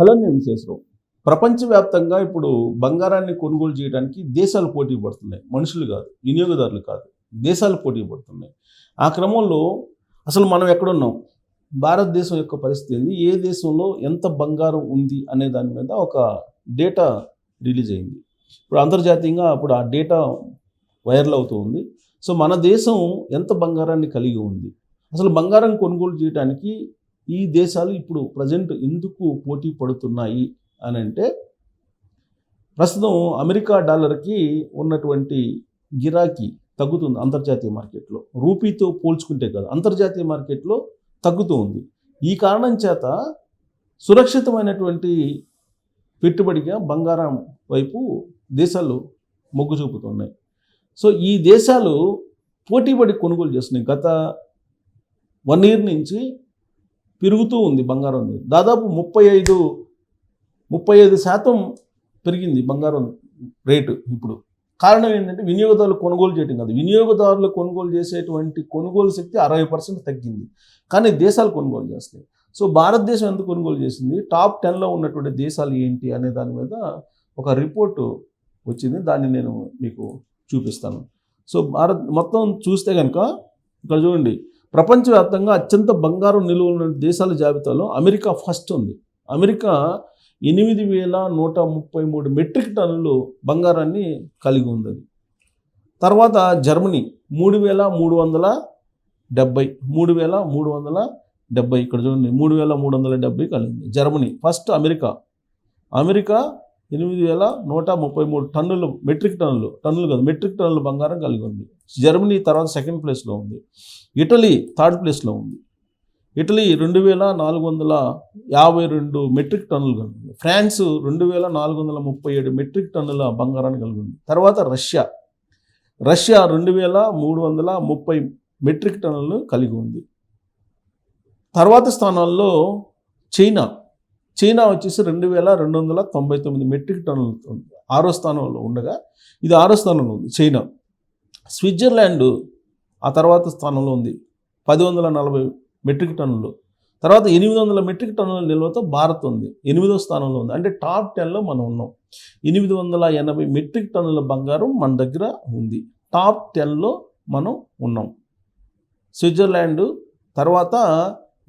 Hello నేను విశేషరావు ప్రపంచవ్యాప్తంగా ఇప్పుడు బంగారాన్ని కొనుగోలు చేయడానికి దేశాలు పోటీ పడుతున్నాయి. మనుషులు కాదు వినియోగదారులు కాదు దేశాలు పోటీ పడుతున్నాయి. ఆ క్రమంలో అసలు మనం ఎక్కడున్నాం? భారతదేశం యొక్క పరిస్థితి ఏంది? ఏ దేశంలో ఎంత బంగారం ఉంది అనే దాని మీద ఒక డేటా రిలీజ్ అయింది. ఇప్పుడు అంతర్జాతీయంగా అప్పుడు ఆ డేటా వైరల్ అవుతూ ఉంది. సో మన దేశం ఎంత బంగారాన్ని కలిగి ఉంది? అసలు బంగారం కొనుగోలు చేయడానికి ఈ దేశాలు ఇప్పుడు ప్రజెంట్ ఎందుకు పోటీ పడుతున్నాయి అని అంటే ప్రస్తుతం అమెరికా డాలర్కి ఉన్నటువంటి గిరాకీ తగ్గుతుంది అంతర్జాతీయ మార్కెట్లో. రూపీతో పోల్చుకుంటే కదా అంతర్జాతీయ మార్కెట్లో తగ్గుతూ ఉంది. ఈ కారణం చేత సురక్షితమైనటువంటి పెట్టుబడిగా బంగారం వైపు దేశాలు మొగ్గు చూపుతున్నాయి. సో ఈ దేశాలు పోటీపడి కొనుగోలు చేస్తున్నాయి. గత వన్ ఇయర్ నుంచి పెరుగుతూ ఉంది బంగారం రేటు. దాదాపు ముప్పై ఐదు ముప్పై ఐదు శాతం పెరిగింది బంగారం రేటు ఇప్పుడు. కారణం ఏంటంటే వినియోగదారులు కొనుగోలు చేయటం కాదు. వినియోగదారులు కొనుగోలు చేసేటువంటి కొనుగోలు శక్తి అరవై పర్సెంట్ తగ్గింది. కానీ దేశాలు కొనుగోలు చేస్తాయి సో భారతదేశం ఎంత కొనుగోలు చేసింది? టాప్ టెన్లో ఉన్నటువంటి దేశాలు ఏంటి అనే దాని మీద ఒక రిపోర్టు వచ్చింది. దాన్ని నేను మీకు చూపిస్తాను. సో భారత్ మొత్తం చూస్తే కనుక ఇక్కడ చూడండి. ప్రపంచవ్యాప్తంగా అత్యంత బంగారం నిలువలు ఉన్న దేశాల జాబితాలో అమెరికా ఫస్ట్ ఉంది. అమెరికా ఎనిమిది వేల నూట ముప్పై మూడు మెట్రిక్ టన్నులు బంగారాన్ని కలిగి ఉంది తర్వాత జర్మనీ మూడు వేల మూడు వందల డెబ్బై మూడు వేల మూడు వందల డెబ్బై ఇక్కడ చూడండి మూడు వేల మూడు వందల డెబ్బై కలిగింది. Germany first America. అమెరికా ఎనిమిది వేల నూట ముప్పై మూడు టన్నులు మెట్రిక్ టన్నులు టన్నులు కాదు మెట్రిక్ టన్నులు బంగారం కలిగి ఉంది. జర్మనీ తర్వాత సెకండ్ ప్లేస్లో ఉంది. ఇటలీ థర్డ్ ప్లేస్లో ఉంది. ఇటలీ రెండు వేల నాలుగు వందల యాభై రెండు మెట్రిక్ టన్నులు కలిగి ఉంది. ఫ్రాన్స్ రెండు వేల నాలుగు వందల ముప్పై ఏడు మెట్రిక్ టన్నుల బంగారాన్ని కలిగి ఉంది. తర్వాత రష్యా. రష్యా రెండు వేల మూడు వందల ముప్పై మెట్రిక్ టన్నులను కలిగి ఉంది. తర్వాత స్థానాల్లో చైనా. చైనా వచ్చేసి రెండు వేల రెండు వందల తొంభై తొమ్మిది మెట్రిక్ టన్నులతో ఆరో స్థానంలో ఉండగా ఇది ఆరో స్థానంలో ఉంది చైనా. స్విట్జర్లాండ్ ఆ తర్వాత స్థానంలో ఉంది పది వందల నలభై మెట్రిక్ టన్నులు. తర్వాత ఎనిమిది వందల మెట్రిక్ టన్నుల నిల్వతో భారత్ ఉంది ఎనిమిదో స్థానంలో ఉంది. అంటే టాప్ టెన్లో మనం ఉన్నాం. ఎనిమిది వందల ఎనభై మెట్రిక్ టన్నుల బంగారం మన దగ్గర ఉంది టాప్ టెన్లో మనం ఉన్నాం. స్విట్జర్లాండ్ తర్వాత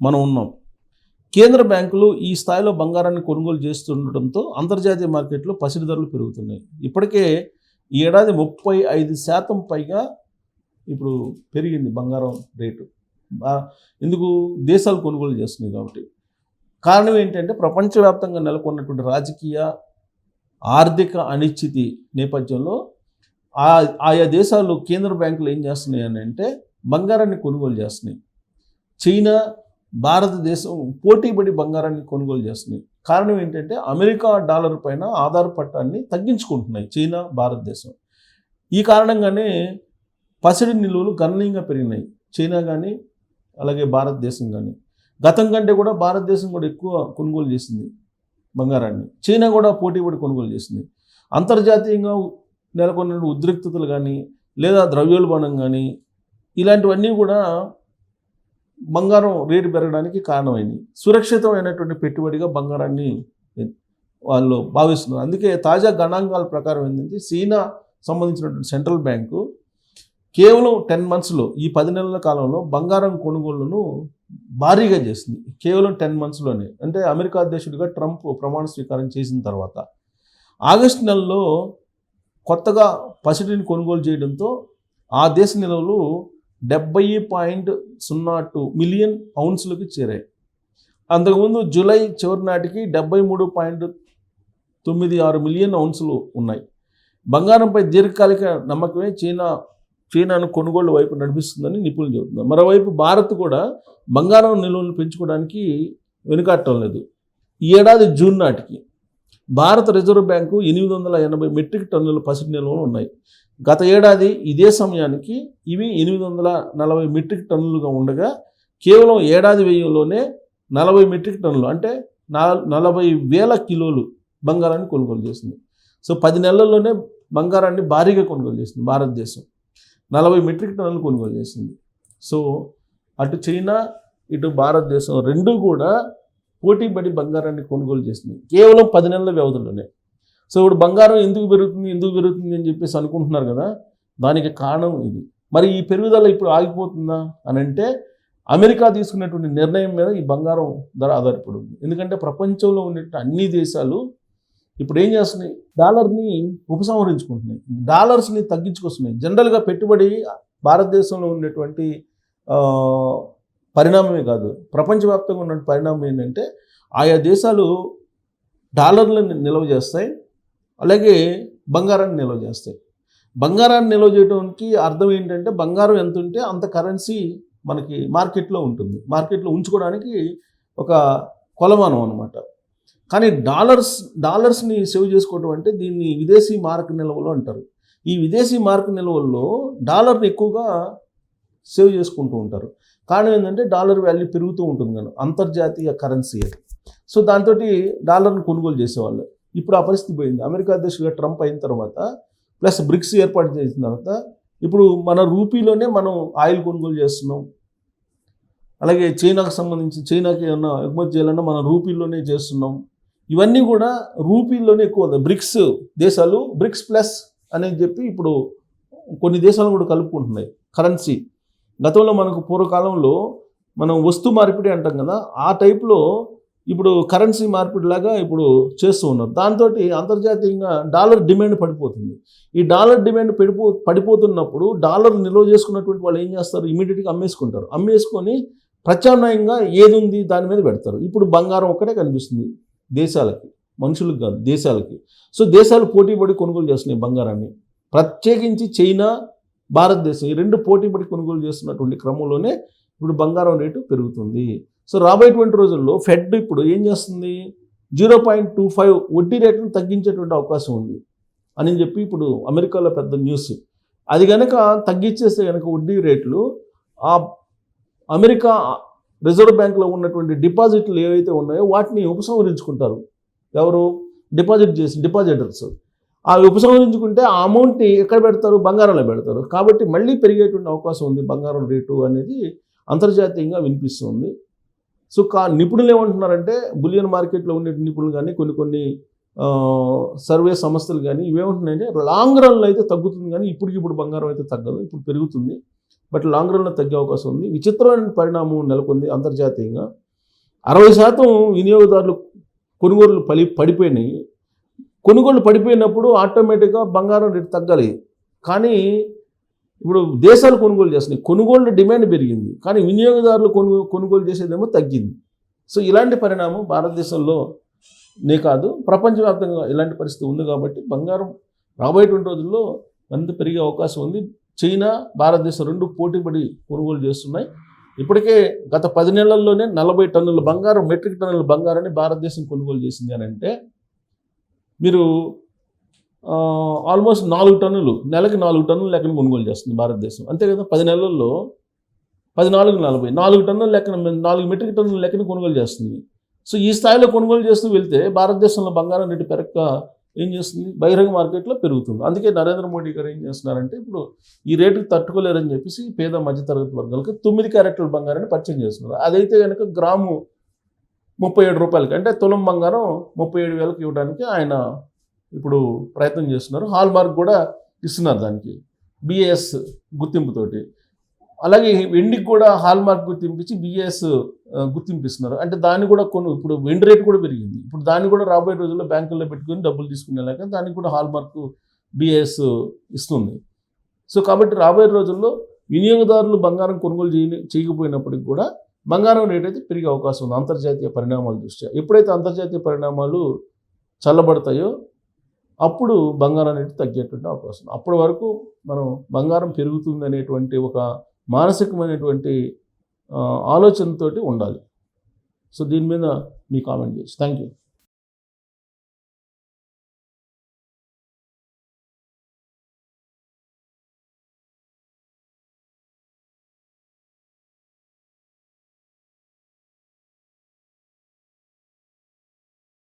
మనం ఉన్నాం. కేంద్ర బ్యాంకులు ఈ స్థాయిలో బంగారాన్ని కొనుగోలు చేస్తుండటంతో అంతర్జాతీయ మార్కెట్లో పసిడి ధరలు పెరుగుతున్నాయి. ఇప్పటికే ఈ ఏడాది ముప్పై ఐదు శాతం పైగా ఇప్పుడు పెరిగింది బంగారం రేటు. ఎందుకు దేశాలు కొనుగోలు చేస్తున్నాయి కాబట్టి. కారణం ఏంటంటే ప్రపంచవ్యాప్తంగా నెలకొన్నటువంటి రాజకీయ ఆర్థిక అనిశ్చితి నేపథ్యంలో ఆ ఆయా దేశాలు కేంద్ర బ్యాంకులు ఏం చేస్తున్నాయి అని అంటే బంగారాన్ని కొనుగోలు చేస్తున్నాయి. చైనా భారతదేశం పోటీపడి బంగారాన్ని కొనుగోలు చేస్తున్నాయి కారణం ఏంటంటే అమెరికా డాలర్ పైన ఆధారపడటాన్ని తగ్గించుకుంటున్నాయి చైనా భారతదేశం. ఈ కారణంగానే పసిడి నిల్వలు గణనీయంగా పెరిగినాయి. చైనా కానీ అలాగే భారతదేశం కానీ గతం కంటే కూడా భారతదేశం కూడా ఎక్కువ కొనుగోలు చేసింది బంగారాన్ని. చైనా కూడా పోటీపడి కొనుగోలు చేసింది. అంతర్జాతీయంగా నెలకొన్న ఉద్రిక్తతలు కానీ లేదా ద్రవ్యోల్బణం కానీ ఇలాంటివన్నీ కూడా బంగారం రేటు పెరగడానికి కారణమైంది. సురక్షితమైనటువంటి పెట్టుబడిగా బంగారాన్ని వాళ్ళు భావిస్తున్నారు. అందుకే తాజా గణాంకాల ప్రకారం ఏంటంటే చైనా సంబంధించినటువంటి సెంట్రల్ బ్యాంకు కేవలం టెన్ మంత్స్లో ఈ పది నెలల కాలంలో బంగారం కొనుగోళ్ళను భారీగా చేసింది. కేవలం టెన్ మంత్స్లోనే. అంటే అమెరికా అధ్యక్షుడిగా ట్రంప్ ప్రమాణ స్వీకారం చేసిన తర్వాత ఆగస్టు నెలలో కొత్తగా పసిడిని కొనుగోలు చేయడంతో ఆ దేశ నిల్వలు డెబ్బై పాయింట్ సున్నా టూ మిలియన్ పౌండ్స్లకు చేరాయి. అంతకుముందు జూలై చివరి నాటికి డెబ్బై మూడు పాయింట్ తొమ్మిది ఆరు మిలియన్ ఔన్సులు ఉన్నాయి. బంగారంపై దీర్ఘకాలిక నమ్మకమే చైనా చైనాను కొనుగోలు వైపు నడిపిస్తుందని నిపుణులు చెబుతున్నారు. మరోవైపు భారత్ కూడా బంగారం నిల్వలను పెంచుకోవడానికి వెనుకాడటం లేదు. ఈ ఏడాది జూన్ నాటికి భారత రిజర్వ్ బ్యాంకు ఎనిమిది వందల ఎనభై మెట్రిక్ టన్నుల పసిడి నిల్వలు ఉన్నాయి. గత ఏడాది ఇదే సమయానికి ఇవి ఎనిమిది వందల నలభై మెట్రిక్ టన్నులుగా ఉండగా కేవలం ఏడాది వ్యయంలోనే నలభై మెట్రిక్ టన్నులు అంటే నలభై వేల కిలోలు బంగారాన్ని కొనుగోలు చేసింది. సో పది నెలల్లోనే బంగారాన్ని భారీగా కొనుగోలు చేసింది భారతదేశం. నలభై మెట్రిక్ టన్నులు కొనుగోలు చేసింది. సో అటు చైనా ఇటు భారతదేశం రెండు కూడా పోటీ పడి బంగారాన్ని కొనుగోలు చేసింది. కేవలం పది నెలల వ్యవధిలోనే. సో ఇప్పుడు బంగారం ఎందుకు పెరుగుతుంది ఎందుకు పెరుగుతుంది అని చెప్పేసి అనుకుంటున్నారు కదా దానికి కారణం ఇది. మరి ఈ పెరుగుదల ఇప్పుడు ఆగిపోతుందా అని అంటే అమెరికా తీసుకున్నటువంటి నిర్ణయం మీద ఈ బంగారం ధర ఆధారపడి ఉంది ఎందుకంటే ప్రపంచంలో ఉన్నటువంటి అన్ని దేశాలు ఇప్పుడు ఏం చేస్తున్నాయి? డాలర్ని ఉపసంహరించుకుంటున్నాయి. డాలర్స్ని తగ్గించుకొస్తున్నాయి. జనరల్గా పెట్టుబడి భారతదేశంలో ఉన్నటువంటి పరిణామమే కాదు. ప్రపంచవ్యాప్తంగా ఉన్న పరిణామం ఏంటంటే ఆయా దేశాలు డాలర్లను నిల్వ చేస్తాయి అలాగే బంగారాన్ని నిల్వ చేస్తాయి. బంగారాన్ని నిల్వ చేయడానికి అర్థం ఏంటంటే బంగారం ఎంత ఉంటే అంత కరెన్సీ మనకి మార్కెట్లో ఉంటుంది. మార్కెట్లో ఉంచుకోవడానికి ఒక కొలమానం అనమాట కానీ డాలర్స్ డాలర్స్ని సేవ్ చేసుకోవడం అంటే దీన్ని విదేశీ మార్క్ నిల్వలు అంటారు. ఈ విదేశీ మార్క్ నిల్వల్లో డాలర్ని ఎక్కువగా సేవ్ చేసుకుంటూ ఉంటారు. కారణం ఏంటంటే డాలర్ వాల్యూ పెరుగుతూ ఉంటుంది కనుక అంతర్జాతీయ కరెన్సీ అది. సో దాంతో డాలర్ను కొనుగోలు చేసేవాళ్ళు. ఇప్పుడు ఆ పరిస్థితి పోయింది. అమెరికా అధ్యక్షుడిగా ట్రంప్ అయిన తర్వాత ప్లస్ బ్రిక్స్ ఏర్పాటు చేసిన తర్వాత ఇప్పుడు మన రూపీలోనే మనం ఆయిల్ కొనుగోలు చేస్తున్నాం. అలాగే చైనాకు సంబంధించి చైనాకి ఏమన్నా ఎగుమతి చేయాలన్నా మనం రూపీల్లోనే చేస్తున్నాం. ఇవన్నీ కూడా రూపీల్లోనే ఎక్కువ బ్రిక్స్ దేశాలు బ్రిక్స్ ప్లస్ అనేది చెప్పి ఇప్పుడు కొన్ని దేశాలు కూడా కలుపుకుంటున్నాయి. కరెన్సీ. గతంలో మనకు పూర్వకాలంలో మనం వస్తు మార్పిడి అంటాం కదా ఆ టైప్లో ఇప్పుడు కరెన్సీ మార్పిడి లాగా ఇప్పుడు చేస్తూ ఉన్నారు. దాంతో అంతర్జాతీయంగా డాలర్ డిమాండ్ పడిపోతుంది. ఈ డాలర్ డిమాండ్ పడిపో పడిపోతున్నప్పుడు డాలర్ నిల్వ చేసుకున్నటువంటి వాళ్ళు ఏం చేస్తారు? ఇమీడియట్గా అమ్మేసుకుంటారు. అమ్మేసుకొని ప్రత్యామ్నాయంగా ఏది ఉంది దాని మీద పెడతారు. ఇప్పుడు బంగారం ఒక్కటే కనిపిస్తుంది దేశాలకి మనుషులకు కాదు దేశాలకి. సో దేశాలు పోటీ పడి కొనుగోలు చేస్తున్నాయి బంగారాన్ని. ప్రత్యేకించి చైనా భారతదేశం ఈ రెండు పోటీ పడి కొనుగోలు చేస్తున్నటువంటి క్రమంలోనే ఇప్పుడు బంగారం రేటు పెరుగుతుంది. సో రాబోయేటువంటి రోజుల్లో ఫెడ్ ఇప్పుడు ఏం చేస్తుంది? జీరో పాయింట్ టూ ఫైవ్ వడ్డీ రేట్లను తగ్గించేటువంటి అవకాశం ఉంది అని చెప్పి ఇప్పుడు అమెరికాలో పెద్ద న్యూస్. అది కనుక తగ్గించేస్తే కనుక వడ్డీ రేట్లు ఆ అమెరికా రిజర్వ్ బ్యాంక్లో ఉన్నటువంటి డిపాజిట్లు ఏవైతే ఉన్నాయో వాటిని ఉపసంహరించుకుంటారు. ఎవరు? డిపాజిట్ చేసి డిపాజిటర్స్. అవి ఉపసంహరించుకుంటే ఆ అమౌంట్ని ఎక్కడ పెడతారు? బంగారంలో పెడతారు. కాబట్టి మళ్ళీ పెరిగేటువంటి అవకాశం ఉంది బంగారం రేటు అనేది అంతర్జాతీయంగా వినిపిస్తుంది. సో కా నిపుణులు ఏమంటున్నారంటే బులియన్ మార్కెట్లో ఉండే నిపుణులు కానీ కొన్ని కొన్ని సర్వే సంస్థలు కానీ ఇవేమంటున్నాయంటే లాంగ్ రన్లో అయితే తగ్గుతుంది కానీ ఇప్పటికిప్పుడు బంగారం అయితే తగ్గదు ఇప్పుడు పెరుగుతుంది. బట్ లాంగ్ రన్లో తగ్గే అవకాశం ఉంది. విచిత్రమైన పరిణామం నెలకొంది అంతర్జాతీయంగా. అరవై శాతం వినియోగదారులు కొనుగోలు పలి పడిపోయినాయి. కొనుగోలు పడిపోయినప్పుడు ఆటోమేటిక్గా బంగారం రేటు తగ్గాలి. కానీ ఇప్పుడు దేశాలు కొనుగోలు చేస్తున్నాయి. కొనుగోళ్ళు డిమాండ్ పెరిగింది. కానీ వినియోగదారులు కొను కొనుగోలు చేసేదేమో తగ్గింది. సో ఇలాంటి పరిణామం భారతదేశంలో నే కాదు ప్రపంచవ్యాప్తంగా ఇలాంటి పరిస్థితి ఉంది కాబట్టి బంగారం రాబోయేటువంటి రోజుల్లో అంత పెరిగే అవకాశం ఉంది. చైనా భారతదేశం రెండు పోటీపడి కొనుగోలు చేస్తున్నాయి. ఇప్పటికే గత పది నెలల్లోనే నలభై టన్నుల బంగారం మెట్రిక్ టన్నుల బంగారాన్ని భారతదేశం కొనుగోలు చేసింది అని అంటే మీరు ఆల్మోస్ట్ నాలుగు టన్నులు నెలకి నాలుగు టన్నుల లెక్కన కొనుగోలు చేస్తుంది భారతదేశం. అంతే కదా పది నెలల్లో పది నాలుగు నలభై నాలుగు టన్నుల లెక్కన నాలుగు మెట్రిక్ టన్నుల లెక్కన కొనుగోలు చేస్తుంది. సో ఈ స్థాయిలో కొనుగోలు చేస్తూ వెళ్తే భారతదేశంలో బంగారం రేటు పెరక్క ఏం చేస్తుంది? బహిరంగ మార్కెట్లో పెరుగుతుంది. అందుకే నరేంద్ర మోడీ గారు ఏం చేస్తున్నారంటే ఇప్పుడు ఈ రేటుకి తట్టుకోలేరని చెప్పేసి పేద మధ్యతరగతి వర్గాలకు తొమ్మిది క్యారెట్ల బంగారాన్ని పరిచయం చేస్తున్నారు. అదైతే కనుక గ్రాము ముప్పై ఏడు రూపాయలకి అంటే తులం బంగారం ముప్పై ఏడు వేలకు ఇవ్వడానికి ఆయన ఇప్పుడు ప్రయత్నం చేస్తున్నారు. హాల్ మార్క్ కూడా ఇస్తున్నారు దానికి బిఏఎస్ గుర్తింపుతోటి అలాగే వెండికి కూడా హాల్ మార్క్ గుర్తింపించి బిఏఎస్ గుర్తింపు ఇస్తున్నారు. అంటే దాన్ని కూడా కొను ఇప్పుడు వెండి రేటు కూడా పెరిగింది. ఇప్పుడు దాన్ని కూడా రాబోయే రోజుల్లో బ్యాంకుల్లో పెట్టుకుని డబ్బులు తీసుకునేలాగా దానికి కూడా హాల్ మార్క్ బిఏఎస్ ఇస్తుంది. సో కాబట్టి రాబోయే రోజుల్లో వినియోగదారులు బంగారం కొనుగోలు చేయ చేయకపోయినప్పటికి కూడా బంగారం రేట్ అయితే పెరిగే అవకాశం ఉంది. అంతర్జాతీయ పరిణామాల దృష్ట్యా. ఎప్పుడైతే అంతర్జాతీయ పరిణామాలు చల్లబడతాయో అప్పుడు బంగారం రేటు తగ్గేటువంటి అవకాశం అప్పటి వరకు మనం బంగారం పెరుగుతుంది అనేటువంటి ఒక మానసికమైనటువంటి ఆలోచనతోటి ఉండాలి. సో దీని మీద మీ కామెంట్ చేయొచ్చు థ్యాంక్ యూ